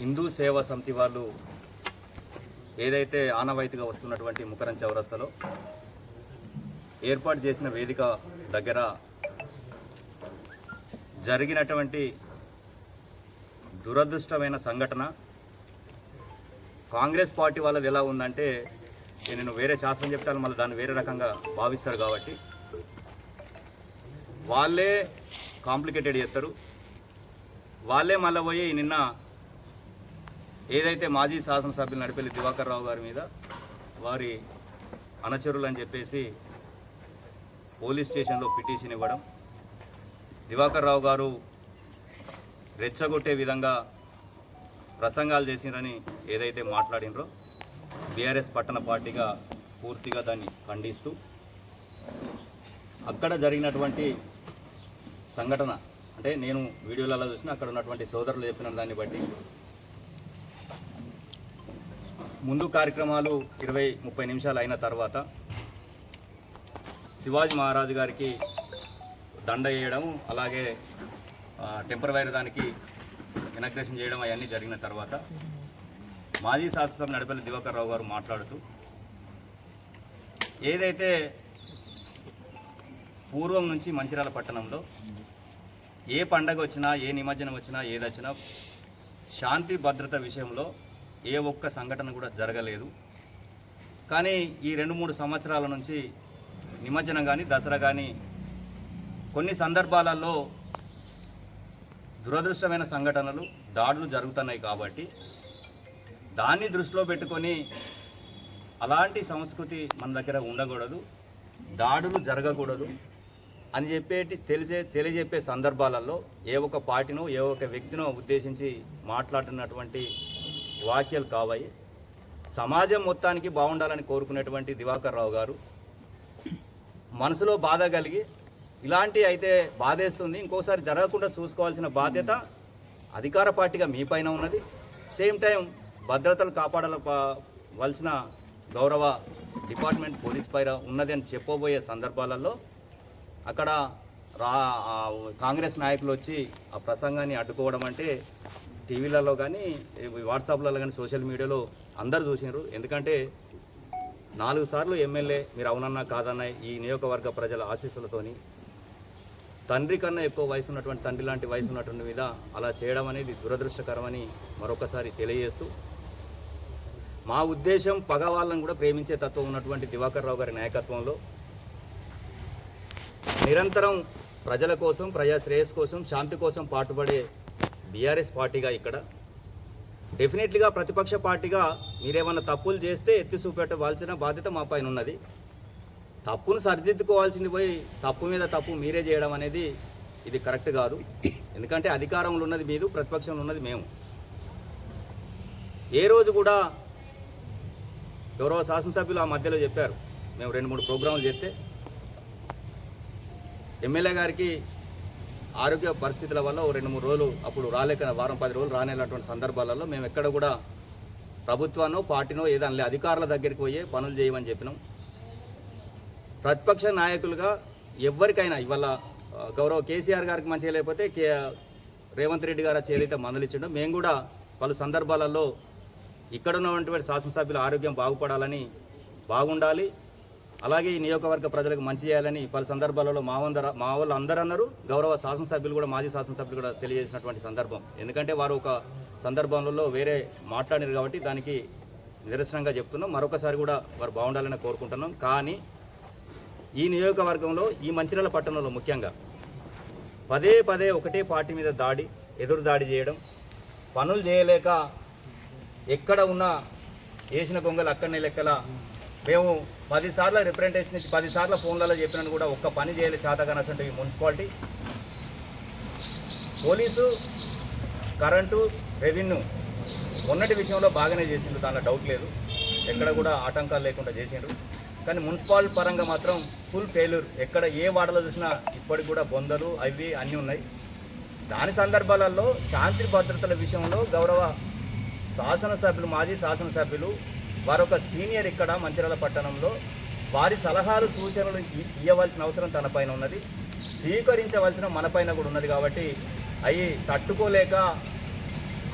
హిందూ సేవా సమితి వాళ్ళు ఏదైతే ఆనవాయితీగా వస్తున్నటువంటి ముకరం చౌరస్తలో ఏర్పాటు చేసిన వేదిక దగ్గర జరిగినటువంటి దురదృష్టమైన సంఘటన కాంగ్రెస్ పార్టీ వాళ్ళది ఎలా ఉందంటే నేను వేరే శాస్త్రం చెప్తాను మళ్ళీ దాన్ని వేరే రకంగా భావిస్తారు కాబట్టి. వాళ్ళే కాంప్లికేటెడ్ చేస్తారు. వాళ్ళే మళ్ళీ పోయి నిన్న ఏదైతే మాజీ శాసనసభ్యులు నడిపేలి దివాకర్ రావు గారి మీద వారి అనచరులు అని చెప్పేసి పోలీస్ స్టేషన్లో పిటిషన్ ఇవ్వడం దివాకర్ రావు గారు రెచ్చగొట్టే విధంగా ప్రసంగాలు చేసిరని ఏదైతే మాట్లాడినరో బీఆర్ఎస్ పట్టణ పార్టీగా పూర్తిగా దాన్ని ఖండిస్తూ అక్కడ జరిగినటువంటి సంఘటన అంటే నేను వీడియోలలో చూసిన అక్కడ ఉన్నటువంటి సోదరులు చెప్పిన దాన్ని బట్టి ముందు కార్యక్రమాలు ఇరవై ముప్పై నిమిషాలు అయిన తర్వాత శివాజీ మహారాజు గారికి దండ వేయడం అలాగే టెంపరవైర్ దానికి ఇనాగ్రేషన్ చేయడం అవన్నీ జరిగిన తర్వాత మాజీ శాసనసభ నడిపల్లి దివాకర్ రావు గారు మాట్లాడుతూ ఏదైతే పూర్వం నుంచి మంచిర్యాల పట్టణంలో ఏ పండగ వచ్చినా ఏ నిమజ్జనం వచ్చినా ఏదొచ్చినా శాంతి భద్రత విషయంలో ఏ ఒక్క సంఘటన కూడా జరగలేదు. కానీ ఈ రెండు మూడు సంవత్సరాల నుంచి నిమజ్జనం కానీ దసరా కానీ కొన్ని సందర్భాలలో దురదృష్టమైన సంఘటనలు దాడులు జరుగుతున్నాయి కాబట్టి దాన్ని దృష్టిలో పెట్టుకొని అలాంటి సంస్కృతి మన దగ్గర ఉండకూడదు దాడులు జరగకూడదు అని చెప్పేటి తెలిసే తెలియజెప్పే సందర్భాలలో ఏ ఒక్క పార్టీనో ఏ ఒక్క వ్యక్తినో ఉద్దేశించి మాట్లాడుతున్నటువంటి వాక్యాలు కావాయి. సమాజం మొత్తానికి బాగుండాలని కోరుకునేటువంటి దివాకర్ రావు గారు. మనసులో బాధ కలిగి ఇలాంటి అయితే బాధేస్తుంది. ఇంకోసారి జరగకుండా చూసుకోవాల్సిన బాధ్యత అధికార పార్టీగా మీ పైన ఉన్నది. సేమ్ టైం భద్రతలు కాపాడవలసిన గౌరవ డిపార్ట్మెంట్ పోలీస్ పైన ఉన్నది అని చెప్పబోయే సందర్భాలలో అక్కడ రా కాంగ్రెస్ నాయకులు వచ్చి ఆ ప్రసంగాన్ని అడ్డుకోవడం అంటే టీవీలలో కానీ వాట్సాప్లలో కానీ సోషల్ మీడియాలో అందరు చూసినారు. ఎందుకంటే నాలుగు సార్లు ఎమ్మెల్యే మీరు అవునన్నా కాదన్నా ఈ నియోజకవర్గ ప్రజల ఆశీస్సులతోని తండ్రి కన్నా ఎక్కువ వయసు ఉన్నటువంటి తండ్రి లాంటి వయసు ఉన్నటువంటి మీద అలా చేయడం అనేది దురదృష్టకరమని మరొకసారి తెలియజేస్తూ మా ఉద్దేశం పగ వాళ్ళని కూడా ప్రేమించే తత్వం ఉన్నటువంటి దివాకర్ రావు గారి నాయకత్వంలో నిరంతరం ప్రజల కోసం ప్రజా శ్రేయస్ కోసం శాంతి కోసం పాటుపడే బీఆర్ఎస్ పార్టీగా ఇక్కడ. డెఫినెట్లీగా ప్రతిపక్ష పార్టీగా మీరేమన్నా తప్పులు చేస్తే ఎత్తి చూపెట్టవలసిన బాధ్యత మా పైన ఉన్నది. తప్పును సరిదిద్దుకోవాల్సింది పోయి తప్పు మీద తప్పు మీరే చేయడం అనేది ఇది కరెక్ట్ కాదు. ఎందుకంటే అధికారంలో ఉన్నది మీరు ప్రతిపక్షంలో ఉన్నది మేము. ఏ రోజు కూడా ఎవరో శాసనసభ్యులు ఆ మధ్యలో చెప్పారు. మేము రెండు మూడు ప్రోగ్రాములు చేస్తే. ఎమ్మెల్యే గారికి ఆరోగ్య పరిస్థితుల వల్ల ఓ రెండు మూడు రోజులు అప్పుడు రాలేక వారం పది రోజులు రానేటువంటి సందర్భాలలో మేము ఎక్కడ కూడా ప్రభుత్వానో పార్టీనో ఏదైనా అధికారుల దగ్గరికి పోయే పనులు చేయమని చెప్పినాం. ప్రతిపక్ష నాయకులుగా ఎవరికైనా ఇవాళ గౌరవ కేసీఆర్ గారికి మంచిగా లేకపోతే కే రేవంత్ రెడ్డి గారు వచ్చి ఏదైతే మందలిచ్చిండో మేము కూడా పలు సందర్భాలలో ఇక్కడ ఉన్నటువంటి శాసనసభ్యుల ఆరోగ్యం బాగుపడాలని బాగుండాలి. అలాగే ఈ నియోజకవర్గ ప్రజలకు మంచి చేయాలని పలు సందర్భాలలో మా వందర మా వాళ్ళు అందరూ అన్నారు. గౌరవ శాసనసభ్యులు కూడా మాజీ శాసనసభ్యులు కూడా తెలియజేసినటువంటి సందర్భం. ఎందుకంటే వారు ఒక సందర్భంలో వేరే మాట్లాడారు కాబట్టి దానికి నిదర్శనంగా చెప్తున్నాం. మరొకసారి కూడా వారు బాగుండాలని కోరుకుంటున్నాం. కానీ ఈ నియోజకవర్గంలో ఈ మంచిర్యాల పట్టణంలో ముఖ్యంగా పదే పదే ఒకటే పార్టీ మీద దాడి ఎదురు దాడి చేయడం పనులు చేయలేక ఎక్కడ ఉన్నా వేసిన గొంగలు అక్కడనే లెక్కల మేము పదిసార్లు రిప్రజెంటేషన్ ఇచ్చి పదిసార్లు ఫోన్లలో చెప్పినట్టు కూడా ఒక్క పని చేయలేదు చేతగానటువంటి ఈ మున్సిపాలిటీ. పోలీసు కరెంటు రెవెన్యూ మొన్నటి విషయంలో బాగానే చేసిండ్రు దానిలో డౌట్ లేదు. ఎక్కడ కూడా ఆటంకాలు లేకుండా చేసిండ్రు. కానీ మున్సిపాల్ పరంగా మాత్రం ఫుల్ ఫెయిల్యూర్ ఎక్కడ ఏ వాడలో చూసినా ఇప్పటికి కూడా బొందలు అవి అన్నీ ఉన్నాయి. దాని సందర్భాలలో శాంతి భద్రతల విషయంలో గౌరవ శాసనసభ్యులు మాజీ శాసనసభ్యులు వారొక సీనియర్ ఇక్కడ మంచిర్యాల పట్టణంలో. వారి సలహాలు సూచనలు ఇవ్వవలసిన అవసరం తనపైన ఉన్నది. స్వీకరించవలసిన మనపైన కూడా ఉన్నది కాబట్టి అవి తట్టుకోలేక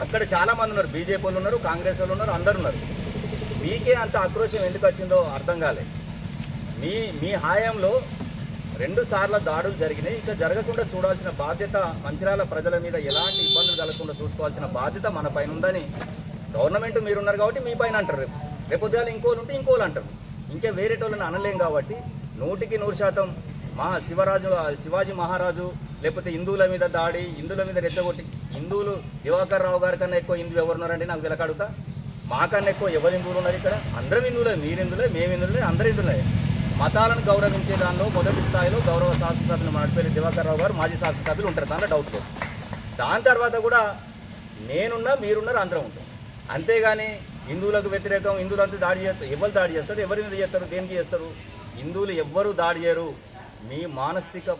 అక్కడ చాలా మంది ఉన్నారు. బీజేపీ వాళ్ళు ఉన్నారు కాంగ్రెస్ వాళ్ళు ఉన్నారు అందరు ఉన్నారు. మీకే అంత ఆక్రోశం ఎందుకు వచ్చిందో అర్థం కాలేదు మీ మీ హాయంలో రెండు సార్ల దాడులు జరిగినాయి. ఇంకా జరగకుండా చూడాల్సిన బాధ్యత మంచిర్యాల ప్రజల మీద ఎలాంటి ఇబ్బందులు కలగకుండా చూసుకోవాల్సిన బాధ్యత మన పైన ఉందని గవర్నమెంట్ మీరున్నారు కాబట్టి మీ పైన అంటారు రేపు. రేపు ఉదయాలు ఇంకోలు ఉంటే ఇంకోలు అంటారు. ఇంకా వేరే వాళ్ళని అనలేం కాబట్టి నూటికి నూరు శాతం మా శివరాజు శివాజీ మహారాజు లేకపోతే హిందువుల మీద దాడి హిందువుల మీద రెచ్చగొట్టి హిందువులు దివాకర్ రావు గారి కన్నా ఎక్కువ హిందువు ఎవరున్నారంటే నాకు తెలక అడుగుతా. మాకన్నా ఎక్కువ ఎవరు హిందువులు ఉన్నారు ఇక్కడ? అందరం హిందువులే మీరు హిందువులే మేము హిందువులే అందరు హిందువులే. మతాలను గౌరవించే దానిలో మొదటి స్థాయిలో గౌరవ శాసనసభ్యులు నడిపేరు దివాకర్ రావు గారు మాజీ శాసనసభ్యులు ఉంటారు. దాంట్లో డౌట్ దాని తర్వాత కూడా నేనున్నా మీరున్నారు అందరం ఉంటాం. అంతేగాని హిందువులకు వ్యతిరేకం హిందువులంతా దాడి చేస్తారు. ఎవరు దాడి చేస్తారు? ఎవరి మీద చేస్తారు? దేనికి చేస్తారు? హిందువులు ఎవ్వరు దాడి చేయరు. మీ మానసిక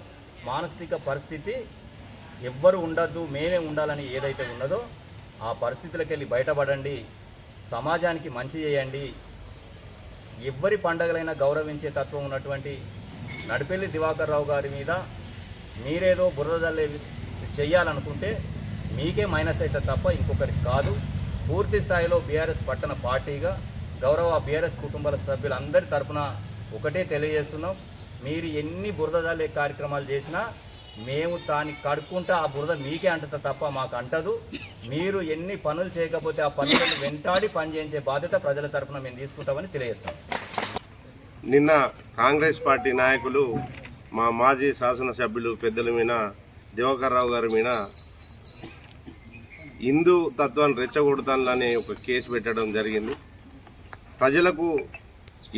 మానసిక పరిస్థితి ఎవ్వరు ఉండద్దు. మేమే ఉండాలని ఏదైతే ఉన్నదో ఆ పరిస్థితులకు వెళ్ళి బయటపడండి. సమాజానికి మంచి చేయండి. ఎవ్వరి పండగలైనా గౌరవించే తత్వం ఉన్నటువంటి నడిపెల్లి దివాకర్ రావు గారి మీద మీరేదో బురదల్లే చేయాలనుకుంటే మీకే మైనస్ అయితే తప్ప ఇంకొకరికి కాదు. పూర్తి స్థాయిలో బీఆర్ఎస్ పట్టణ పార్టీగా గౌరవ బీఆర్ఎస్ కుటుంబాల సభ్యులందరి తరఫున ఒకటే తెలియజేస్తున్నాం. మీరు ఎన్ని బురదల్లే కార్యక్రమాలు చేసినా మేము దాన్ని కడుక్కుంటా ఆ బురద మీకే అంటది తప్ప మాకు అంటదు. మీరు ఎన్ని పనులు చేయకపోతే ఆ పనులను వెంటాడి పనిచేయించే బాధ్యత ప్రజల తరపున మేము తీసుకుంటామని తెలియజేస్తాం నిన్న కాంగ్రెస్ పార్టీ నాయకులు మా మాజీ శాసనసభ్యులు పెద్దల మీద దివాకర్ రావు గారి మీద హిందూ తత్వాన్ని రెచ్చగొడతానులనే ఒక కేసు పెట్టడం జరిగింది. ప్రజలకు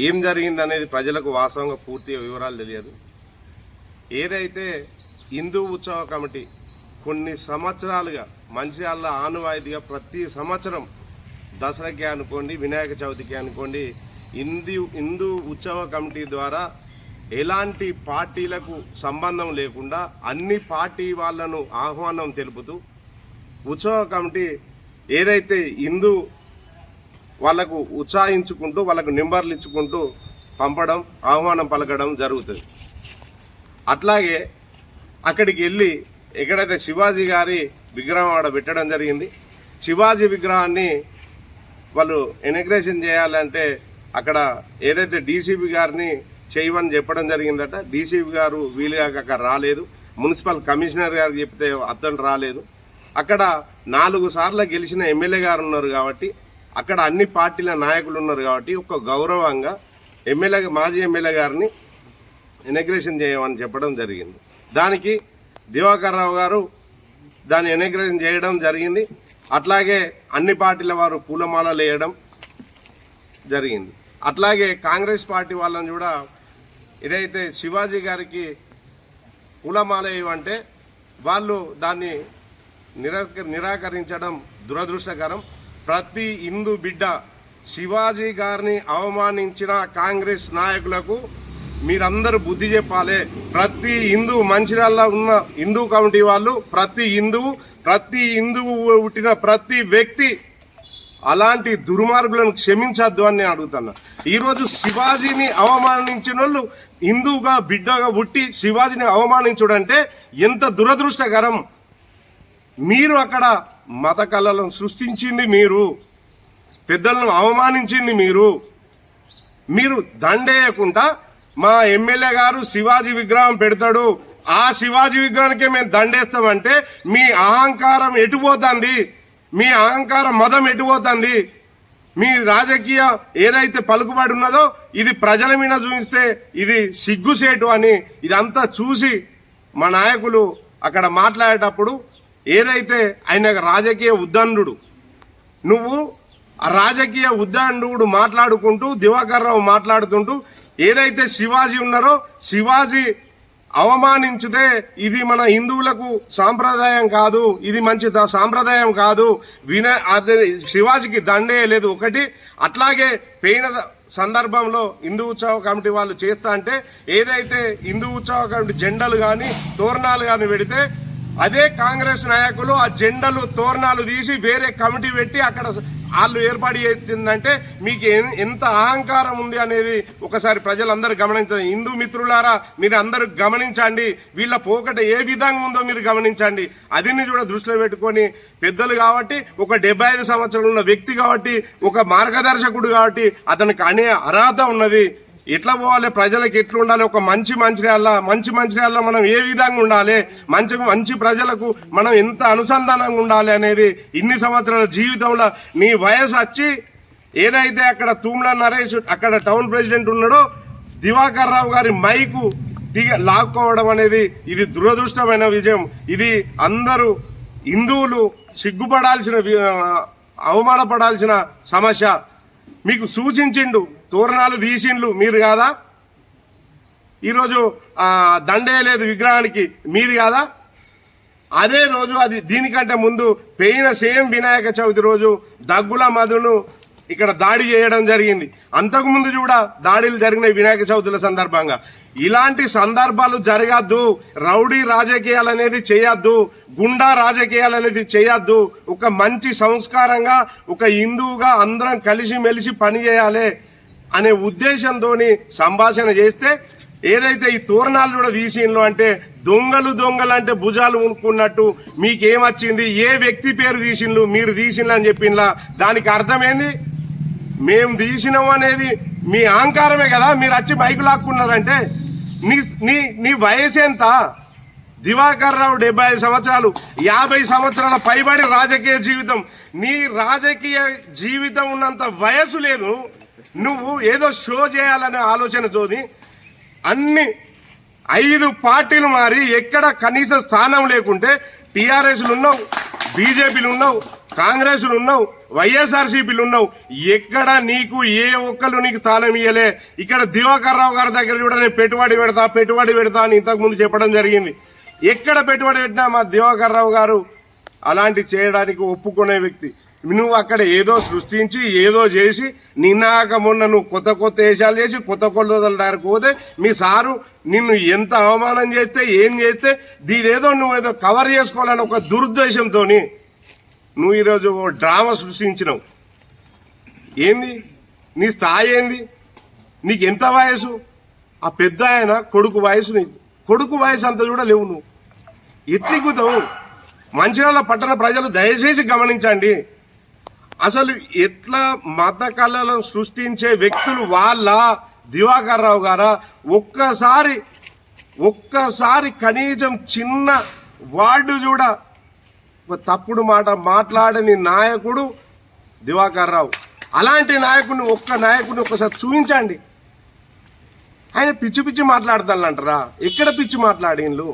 ఏం జరిగింది అనేది ప్రజలకు వాస్తవంగా పూర్తిగా వివరాలు తెలియదు. ఏదైతే హిందూ ఉత్సవ కమిటీ కొన్ని సంవత్సరాలుగా మంచిర్యాల ఆనవాయితీగా ప్రతి సంవత్సరం దసరాకి అనుకోండి వినాయక చవితికి అనుకోండి హిందూ హిందూ ఉత్సవ కమిటీ ద్వారా ఎలాంటి పార్టీలకు సంబంధం లేకుండా అన్ని పార్టీ వాళ్ళను ఆహ్వానం తెలుపుతూ ఉత్సవ కమిటీ ఏదైతే హిందూ వాళ్ళకు ఉత్సాహించుకుంటూ వాళ్ళకు నెంబర్లు ఇచ్చుకుంటూ పంపడం ఆహ్వానం పలకడం జరుగుతుంది. అట్లాగే అక్కడికి వెళ్ళి ఎక్కడైతే శివాజీ గారి విగ్రహం ఆడ పెట్టడం జరిగింది శివాజీ విగ్రహాన్ని వాళ్ళు ఇనగ్రేషన్ చేయాలంటే అక్కడ ఏదైతే డీసీపీ గారిని చేయమని చెప్పడం జరిగిందట డీసీపీ గారు వీలుగా అక్కడ రాలేదు. మున్సిపల్ కమిషనర్ గారు చెప్తే అతను రాలేదు. అక్కడ నాలుగు సార్లు గెలిచిన ఎమ్మెల్యే గారు ఉన్నారు కాబట్టి అక్కడ అన్ని పార్టీల నాయకులు ఉన్నారు కాబట్టి ఒక గౌరవంగా ఎమ్మెల్యే మాజీ ఎమ్మెల్యే గారిని ఎనగ్రేషన్ చేయమని చెప్పడం జరిగింది. దానికి దివాకర్ రావు గారు దాన్ని ఎనగ్రేషన్ చేయడం జరిగింది. అట్లాగే అన్ని పార్టీల వారు పూలమాలలు వేయడం జరిగింది. అట్లాగే కాంగ్రెస్ పార్టీ వాళ్ళని కూడా ఏదైతే శివాజీ గారికి పూలమాల వేయమంటే వాళ్ళు దాన్ని నిరాకరించడం దురదృష్టకరం. ప్రతి హిందూ బిడ్డ శివాజీ గారిని అవమానించిన కాంగ్రెస్ నాయకులకు మీరందరూ బుద్ధి చెప్పాలి. ప్రతి హిందూ మంచిర్యాలలో ఉన్న హిందూ కమిటీ వాళ్ళు ప్రతి హిందువు ప్రతి హిందువు పుట్టిన ప్రతి వ్యక్తి అలాంటి దుర్మార్గులను క్షమించద్దు అని నేను అడుగుతున్నా. ఈరోజు శివాజీని అవమానించిన వాళ్ళు హిందువుగా బిడ్డగా పుట్టి శివాజీని అవమానించుడంటే ఎంత దురదృష్టకరం. మీరు అక్కడ మత కళలను సృష్టించింది మీరు పెద్దలను అవమానించింది మీరు. మీరు దండేయకుండా మా ఎమ్మెల్యే గారు శివాజీ విగ్రహం పెడతాడు. ఆ శివాజీ విగ్రహానికే మేము దండేస్తామంటే మీ అహంకారం ఎటుపోతుంది మీ అహంకారం మదం ఎటుపోతుంది మీ రాజకీయ ఏదైతే పలుకుబడి ఉన్నదో ఇది ప్రజల మీద చూపిస్తే ఇది సిగ్గుసేటు అని ఇదంతా చూసి మా నాయకులు అక్కడ మాట్లాడేటప్పుడు ఏదైతే ఆయన రాజకీయ ఉద్దండు నువ్వు రాజకీయ ఉద్దండు మాట్లాడుకుంటూ దివాకర్ రావు మాట్లాడుతుంటూ ఏదైతే శివాజీ ఉన్నారో శివాజీ అవమానించితే ఇది మన హిందువులకు సాంప్రదాయం కాదు ఇది మంచి సాంప్రదాయం కాదు. విన శివాజీకి దండే లేదు ఒకటి. అట్లాగే పెయిన సందర్భంలో హిందూ ఉత్సవ కమిటీ వాళ్ళు చేస్తా అంటే ఏదైతే హిందూ ఉత్సవ కమిటీ జెండాలు కానీ తోరణాలు కానీ పెడితే అదే కాంగ్రెస్ నాయకులు ఆ జెండలు తోరణాలు తీసి వేరే కమిటీ పెట్టి అక్కడ వాళ్ళు ఏర్పాటు చేసిందంటే మీకు ఎంత అహంకారం ఉంది అనేది ఒకసారి ప్రజలందరూ గమనించండి హిందూ మిత్రులారా మీరు అందరూ గమనించండి. వీళ్ళ పోకట ఏ విధంగా ఉందో మీరు గమనించండి. అదిని కూడా దృష్టిలో పెట్టుకొని పెద్దలు కాబట్టి ఒక డెబ్బై ఐదు సంవత్సరాలు ఉన్న వ్యక్తి కాబట్టి ఒక మార్గదర్శకుడు కాబట్టి అతనికి అనే అర్హత ఉన్నది. ఎట్లా పోవాలి ప్రజలకు ఎట్లా ఉండాలి ఒక మంచి మంచిర్యాల మంచి మంచిర్యాల మనం ఏ విధంగా ఉండాలి మంచి మంచి ప్రజలకు మనం ఎంత అనుసంధానంగా ఉండాలి అనేది ఇన్ని సంవత్సరాల జీవితంలో నీ వయసు వచ్చి ఏదైతే అక్కడ తూమ్ల నరేష్ అక్కడ టౌన్ ప్రెసిడెంట్ ఉన్నాడో దివాకర్ రావు గారి మైకు దిగ లాక్కోవడం అనేది ఇది దురదృష్టమైన విజయం. ఇది అందరూ హిందువులు సిగ్గుపడాల్సిన అవమానపడాల్సిన సమస్య. మీకు సూచించిండు తోరణాలు తీసిండ్లు మీరు కాదా? ఈరోజు దండేయలేదు విగ్రహానికి మీది కాదా? అదే రోజు అది దీనికంటే ముందు పెయిన సేమ్ వినాయక చవితి రోజు దగ్గుల మధును ఇక్కడ దాడి చేయడం జరిగింది. అంతకుముందు కూడా దాడులు జరిగిన వినాయక చవితుల సందర్భంగా. ఇలాంటి సందర్భాలు జరగద్దు. రౌడీ రాజకీయాలు అనేది చేయొద్దు. గుండా రాజకీయాలు అనేది చేయొద్దు. ఒక మంచి సంస్కారంగా ఒక హిందువుగా అందరం కలిసి మెలిసి పని చేయాలి అనే ఉద్దేశంతో సంభాషణ చేస్తే ఏదైతే ఈ తోరణాలు కూడా తీసిండ్రు అంటే దొంగలు దొంగలు అంటే భుజాలు ఉనుకున్నట్టు మీకేమొచ్చింది? ఏ వ్యక్తి పేరు తీసిండ్రు మీరు తీసిండ్రు అని చెప్పిండ్లా దానికి అర్థమేంది? మేము తీసినాం అనేది మీ అహంకారమే కదా? మీరు వచ్చి బైక్ లాక్కున్నారంటే నీ నీ నీ వయసు ఎంత? దివాకర్ రావు డెబ్బై ఐదు సంవత్సరాలు యాభై సంవత్సరాల పైబడి రాజకీయ జీవితం. నీ రాజకీయ జీవితం ఉన్నంత వయసు లేదు. నువ్వు ఏదో షో చేయాలనే ఆలోచనతోని అన్ని ఐదు పార్టీలు మారి ఎక్కడ కనీస స్థానం లేకుంటే టీఆర్ఎస్లు ఉన్నావు బీజేపీలు ఉన్నావు కాంగ్రెస్లు ఉన్నావు వైఎస్ఆర్సీపీలు ఉన్నావు. ఎక్కడ నీకు ఏ ఒక్కరు నీకు స్థానం ఇయ్యలే. ఇక్కడ దివాకర్ రావు గారి దగ్గర కూడా నేను పెట్టుబడి పెడతా పెట్టుబడి పెడతా అని ఇంతకుముందు చెప్పడం జరిగింది. ఎక్కడ పెట్టుబడి పెట్టినా మా దివాకర్ రావు గారు అలాంటి చేయడానికి ఒప్పుకునే వ్యక్తి. నువ్వు అక్కడ ఏదో సృష్టించి ఏదో చేసి నిన్నాక మొన్న నువ్వు కొత్త కొత్త వేషాలు చేసి కొత్త కొత్తల దారిపోతే పోతే మీ సారు నిన్ను ఎంత అవమానం చేస్తే ఏం చేస్తే దీనేదో నువ్వు ఏదో కవర్ చేసుకోవాలని ఒక దురుద్దేశంతో నువ్వు ఈరోజు ఓ డ్రామా సృష్టించినావు. ఏంది? నీ స్థాయి ఏంది? నీకు ఎంత వయసు? ఆ పెద్ద ఆయన కొడుకు వయసు నీకు. కొడుకు వయసు అంత కూడా లేవు నువ్వు. ఎట్లిక్కుతావు మంచిర్యాల పట్టణ ప్రజలు దయచేసి గమనించండి. అసలు ఎట్లా మత కళలను సృష్టించే వ్యక్తులు వాళ్ళ దివాకర్ రావు గారా? ఒక్కసారి ఒక్కసారి కనీసం చిన్న వార్డు చూడ. తప్పుడు మాట మాట్లాడని నాయకుడు దివాకర్ రావు అలాంటి నాయకుడిని ఒక్క నాయకుడిని ఒక్కసారి చూపించండి. ఆయన పిచ్చి పిచ్చి మాట్లాడతానంటారా ఎక్కడ పిచ్చి మాట్లాడిండ్లు?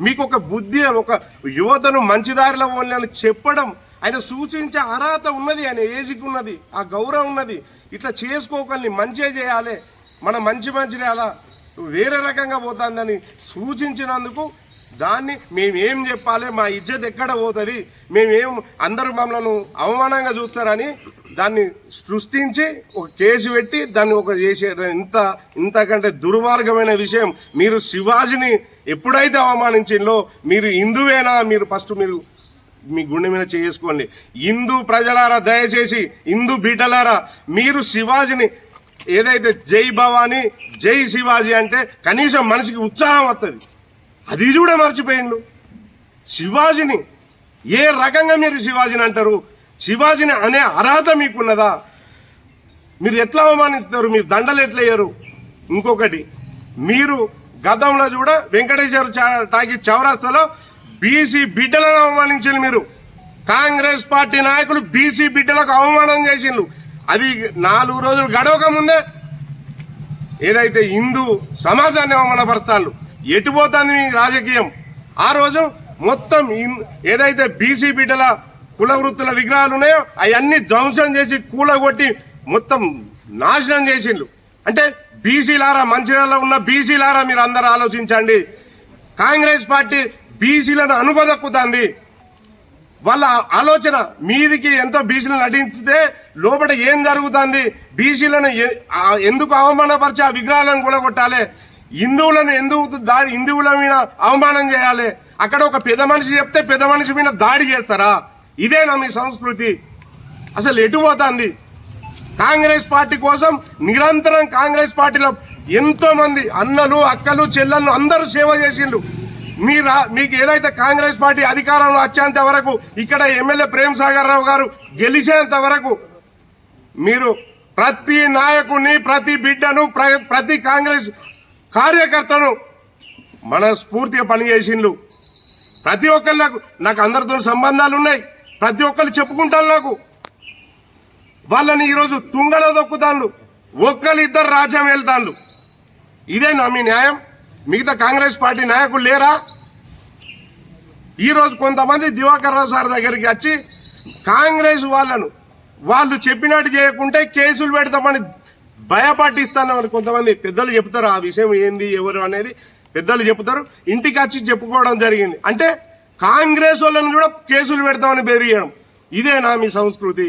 మీకు ఒక బుద్ధి ఒక యువతను మంచి దారిలో పోలని చెప్పడం ఆయన సూచించే అర్హత ఉన్నది ఆయన ఏజ్కి ఉన్నది ఆ గౌరవం ఉన్నది. ఇట్లా చేసుకోకల్ని మంచిగా చేయాలి. మన మంచి మంచి అలా వేరే రకంగా పోతుందని సూచించినందుకు దాన్ని మేమేం చెప్పాలి? మా ఇజ్జత్ ఎక్కడ పోతుంది? మేమేం అందరూ మమ్మల్ని అవమానంగా చూస్తారని దాన్ని సృష్టించి ఒక కేసు పెట్టి దాన్ని ఒక చేసే ఇంత ఇంతకంటే దుర్మార్గమైన విషయం. మీరు శివాజీని ఎప్పుడైతే అవమానించిందో మీరు హిందువేనా? మీరు ఫస్ట్ మీరు మీ గుండె మీద చేసుకోండి హిందూ ప్రజలారా దయచేసి హిందూ బిడ్డలారా మీరు శివాజీని ఏదైతే జై భవాని జై శివాజీ అంటే కనీసం మనిషికి ఉత్సాహం వస్తుంది అది కూడా మర్చిపోయిండు. శివాజీని ఏ రకంగా మీరు శివాజీని అంటారు? శివాజీని అనే అర్హత మీకున్నదా? మీరు ఎట్లా అవమానిస్తారు? మీరు దండలు ఎట్లా వేయరు ఇంకొకటి మీరు గతంలో కూడా వెంకటేశ్వర చా- టాకీ చౌరాస్తాలో బీసీ బిడ్డలను అవమానించారు మీరు. కాంగ్రెస్ పార్టీ నాయకులు బీసీ బిడ్డలకు అవమానం చేసిండ్రు. అది నాలుగు రోజులు గడవక ముందే ఏదైతే హిందూ సమాజాన్ని అవమానపడతాళ్ళు ఎటుపోతుంది మీ రాజకీయం? ఆ రోజు మొత్తం ఏదైతే బీసీ బిడ్డల కుల వృత్తుల విగ్రహాలు ఉన్నాయో అవన్నీ ధ్వంసం చేసి కూలగొట్టి మొత్తం నాశనం చేసిండ్రు. అంటే బీసీలారా మంచిర్యాలలో ఉన్న బీసీలారా మీరు అందరూ ఆలోచించండి. కాంగ్రెస్ పార్టీ బీసీలను అనుగదక్కుతుంది వాళ్ళ ఆలోచన మీదికి ఎంతో బీసీలను నటించితే లోపల ఏం జరుగుతుంది? బీసీలను ఎందుకు అవమానపరిచి ఆ విగ్రహాలను కూడగొట్టాలి హిందువులను ఎందుకు దాడి హిందువుల మీద అవమానం చేయాలి? అక్కడ ఒక పెద్ద మనిషి చెప్తే పెద్ద మనిషి మీద దాడి చేస్తారా? ఇదేనా మీ సంస్కృతి? అసలు ఎటు పోతుంది? కాంగ్రెస్ పార్టీ కోసం నిరంతరం కాంగ్రెస్ పార్టీలో ఎంతో మంది అన్నలు అక్కలు చెల్లెళ్ళు అందరూ సేవ చేసిండ్రు. మీ మీకు ఏదైతే కాంగ్రెస్ పార్టీ అధికారంలో వచ్చేంత వరకు ఇక్కడ ఎమ్మెల్యే ప్రేమ్ సాగర్ రావు గారు గెలిచేంత వరకు మీరు ప్రతి నాయకుడిని ప్రతి బిడ్డను ప్ర- ప్రతి కాంగ్రెస్ కార్యకర్తను మనస్ఫూర్తిగా పనిచేసిండ్రు ప్రతి ఒక్కరు నాకు నాకు అందరితో సంబంధాలు ఉన్నాయి. ప్రతి ఒక్కరు చెప్పుకుంటాను నాకు. వాళ్ళని ఈరోజు తుంగలో దొక్కుతాండు ఒక్కరు ఇద్దరు రాజ్యం వెళ్తాండు ఇదేనా మీ న్యాయం. మిగతా కాంగ్రెస్ పార్టీ నాయకులు లేరా? ఈరోజు కొంతమంది దివాకర్ రావు సార్ దగ్గరికి వచ్చి కాంగ్రెస్ వాళ్ళను వాళ్ళు చెప్పినట్టు చేయకుంటే కేసులు పెడతామని భయపట్టిస్తానని కొంతమంది. పెద్దలు చెప్తారు ఆ విషయం ఏంది ఎవరు? అనేది పెద్దలు చెప్తారు. ఇంటికి వచ్చి చెప్పుకోవడం జరిగింది. అంటే కాంగ్రెస్ వాళ్ళని కూడా కేసులు పెడతామని బెదిరియడం ఇదేనా మీ సంస్కృతి?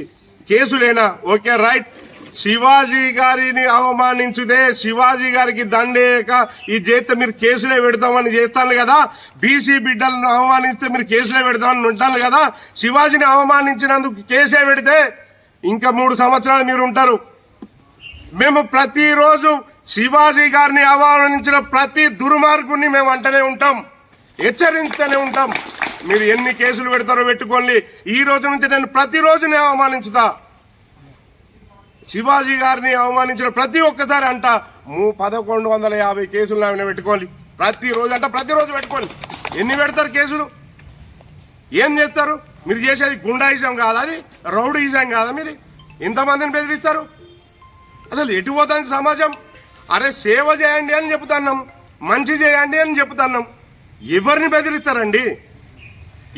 కేసులేనా? Okay right. శివాజీ గారిని అవమానించితే శివాజీ గారికి దండేయక ఈ చేస్తే మీరు కేసులే పెడతామని చేస్తాను కదా. బీసీ బిడ్డలను అవమానిస్తే మీరు కేసులే పెడతామని ఉంటాను కదా. శివాజీని అవమానించినందుకు కేసే పెడితే ఇంకా మూడు సంవత్సరాలు మీరు ఉంటారు. మేము ప్రతిరోజు శివాజీ గారిని అవమానించిన ప్రతి దుర్మార్గుని మేము అంటనే ఉంటాం. హెచ్చరిస్తూనే ఉంటాం. మీరు ఎన్ని కేసులు పెడతారో పెట్టుకోండి. ఈ రోజు నుంచి నేను ప్రతిరోజు నేను అవమానించుతా. శివాజీ గారిని అవమానించిన ప్రతి ఒక్కసారి అంట మూ పదకొండు వందల యాభై కేసులు నామిన పెట్టుకోండి. ప్రతిరోజు అంట ప్రతిరోజు పెట్టుకోండి. ఎన్ని పెడతారు కేసులు? ఏం చేస్తారు? మీరు చేసేది గుండాయిజం కాదా అది? రౌడీజం కాదా మీది? ఇంతమందిని బెదిరిస్తారు? అసలు ఎటు పోతుంది సమాజం? అరే సేవ చేయండి అని చెప్తున్నాం మంచి చేయండి అని చెప్తున్నాం ఎవరిని బెదిరిస్తారండి?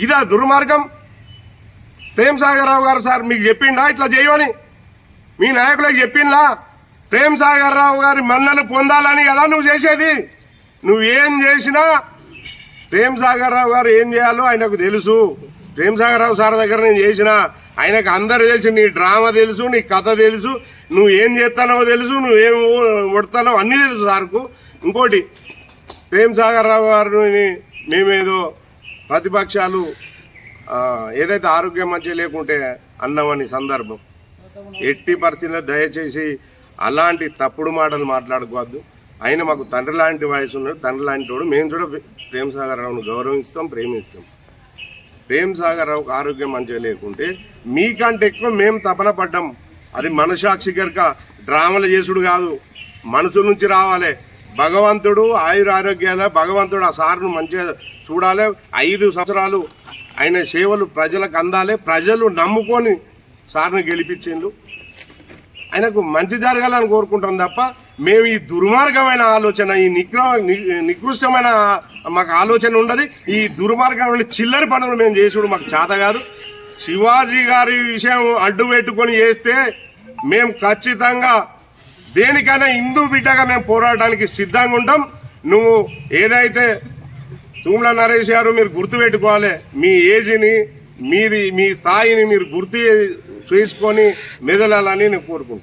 ఇదా దుర్మార్గం? ప్రేమ్ సాగర్ రావు గారు సార్ మీకు చెప్పిండా? ఇట్లా చేయమని? మీ నాయకులకు చెప్పిందా ప్రేమ్ సాగర్ రావు గారి మన్నలు పొందాలని కదా నువ్వు చేసేది? నువ్వు ఏం చేసినా ప్రేమ్ సాగర్ రావు గారు ఏం చేయాలో ఆయనకు తెలుసు. ప్రేమ్ సాగర్ రావు సార్ దగ్గర నేను చేసిన ఆయనకు అందరు తెలుసు నీ డ్రామా తెలుసు నీ కథ తెలుసు నువ్వు ఏం చేస్తానో తెలుసు నువ్వేం కొడతానో అన్నీ తెలుసు సార్కు. ఇంకోటి ప్రేమ్ సాగర్ రావు గారిని మేమేదో ప్రతిపక్షాలు ఏదైతే ఆరోగ్యం మంచిగా లేకుంటే అన్నమని సందర్భం. ఎట్టి పరిస్థితుల్లో దయచేసి అలాంటి తప్పుడు మాటలు మాట్లాడుకోవద్దు. ఆయన మాకు తండ్రి లాంటి వయసు ఉన్నాడు తండ్రి లాంటి వాడు. మేము కూడా ప్రేమ్ సాగర్ రావును గౌరవిస్తాం ప్రేమిస్తాం. ప్రేమ్ సాగర్ రావుకు ఆరోగ్యం మంచిగా లేకుంటే మీకంటే ఎక్కువ మేము తపన పడ్డాం. అది మనసాక్షి గరక డ్రామాలు చేసుడు కాదు. మనసు నుంచి రావాలి. భగవంతుడు ఆయుర ఆరోగ్యాల భగవంతుడు ఆ సార్ను మంచిగా చూడాలి. ఐదు సంవత్సరాలు ఆయన సేవలు ప్రజలకు అందాలి. ప్రజలు నమ్ముకొని సార్ని గెలిపించిండు ఆయనకు మంచి జరగాలని కోరుకుంటాం తప్ప మేము ఈ దుర్మార్గమైన ఆలోచన ఈ నిగ్ర నికృష్టమైన మాకు ఆలోచన ఉండదు. ఈ దుర్మార్గమైన చిల్లరి పనులు మేము చేసుడు మాకు చేత కాదు. శివాజీ గారి విషయం అడ్డు పెట్టుకొని చేస్తే మేము ఖచ్చితంగా దేనికైనా హిందూ బిడ్డగా మేము పోరాటానికి సిద్ధంగా ఉంటాం. నువ్వు ఏదైతే తూమ్ల నరేష్ గారు మీరు గుర్తుపెట్టుకోవాలి మీ ఏజ్ని మీది మీ స్థాయిని మీరు గుర్తు చూసుకొని మెదలాలని నేను కోరుకుంటున్నాను.